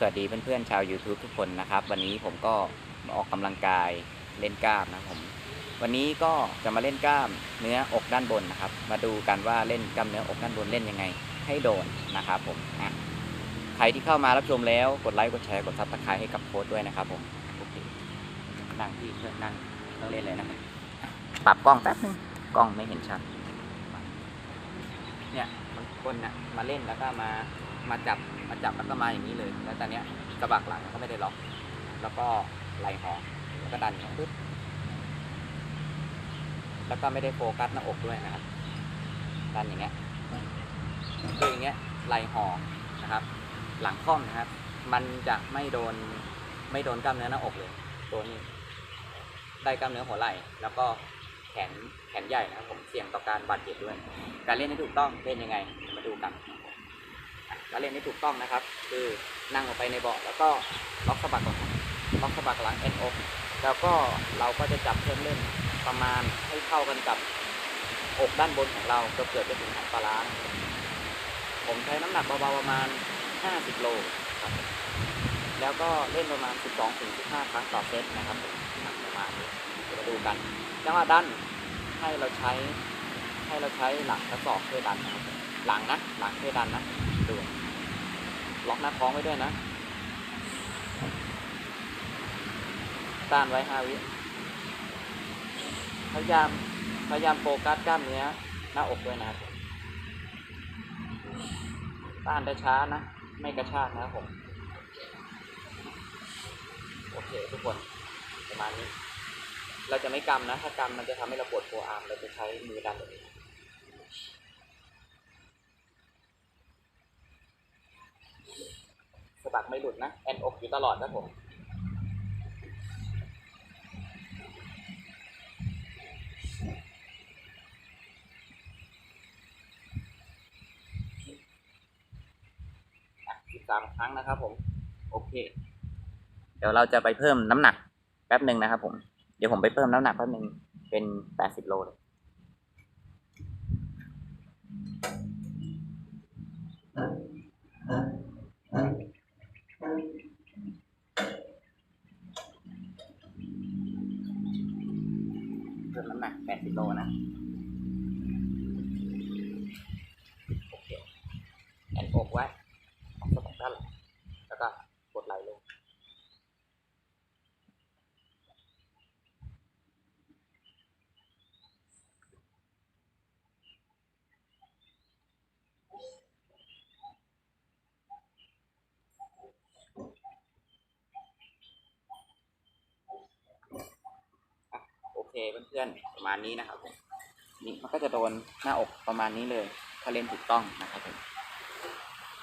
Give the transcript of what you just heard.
สวัสดีเพื่อนๆชาว YouTube ทุกคนนะครับ วันนี้ผมก็มาออกกำลังกายเล่นกล้ามนะผมวันนี้ก็จะมาเล่นกล้ามเนื้ออกด้านบนนะครับ มาดูกันว่าเล่นกล้ามเนื้ออกด้านบนเล่นยังไง ให้โดนนะครับผมอะใครที่เข้ามารับชมแล้วกดไลค์กดแชร์กดซับสไครต์ให้กับโค้ดด้วยนะครับผมโอเคนั่งที่เพื่อนนั่งต้องเล่นเลยนะครับปรับกล้องแป๊บนึงกล้องไม่เห็นชัดเนี่ย บางคนน่ะมาเล่นแล้วก็มามาจับมาจับแล้วก็มาอย่างนี้เลย แล้วตอนเนี้ยกระบักหลังก็ไม่ได้ล็อก แล้วก็ไหลหอแล้วก็ดันอย่งนี้ปึ๊บแล้วก็ไม่ได้โฟกัสหน้าอกด้วยนะครับดันอย่างเงี้ยคืออย่างเงี้ยไหลห่อนะครับ หลังค่อมนะครับ มันจะไม่โดนไม่โดนกล้ามเนื้อหน้าอกเลย ตัวนี้ ได้กล้ามเนื้อหัวไหล่แล้วก็ ขนแขนใหญ่นะครับผมเสี่ยงต่อการบาดเจ็บด้วย การเล่นให้ถูกต้องเล่นยังไงมาดูกันการเล่นให้ถูกต้องนะครับ คือนั่งลงไปในเบาะแล้วก็ล็อกสะบักก่อนล็อกสะบักหลังเอ็นอกแล้วก็เราก็จะจับเพิ่มเล่นประมาณให้เข้ากันกับอกด้านบนของเรากือบเกือบจะถึงหางปลาร้าผมใช้น้ำหนักเบาๆประมาณ 50 โลครับแล้วก็เล่นประมาณ 12ถึง15 ครั้งต่อเซตนะครับประมาณนี้ เดี๋ยวมาดูกันจังหวะดันให้เราใช้ให้เราใช้หลังกระสอบช่วยดันนะครับหลังนะหลังช่วยดันนะดูล็อกหน้าท้องไว้ด้วยนะต้านไว้5วิพยายามพยายามโฟกัสกล้ามเนื้อหน้าอกด้วยนะครับต้านได้ช้านะ ไม่กระชากนะครับผม โอเคทุกคนประมาณนี้ เราจะไม่กำนะ ถ้ากำมันจะทำให้เราปวดโฟอาร์มเราจะใช้มือดันแบบนี้สะบักไม่หลุดนะ แอนอกอยู่ตลอดครับผมสิบสามครั้งนะครับผม โอเค เดี๋ยวเราจะไปเพิ่มน้ำหนักแป๊บหนึ่งนะครับผม เดี๋ยวผมไปเพิ่มน้ำหนักแป๊บหนึ่งเป็นแปดสิบโลเลยเพิ่มน้ำหนักแปดสิบโลนะโอเคแอนโอกไว้ออกสะบักด้านหลังแล้วก็กดไหลลง อะโอเค เพื่อนๆประมาณนี้นะครับผมนี่มันก็จะโดนหน้าอกประมาณนี้เลยถ้าเล่นถูกต้องนะครับผม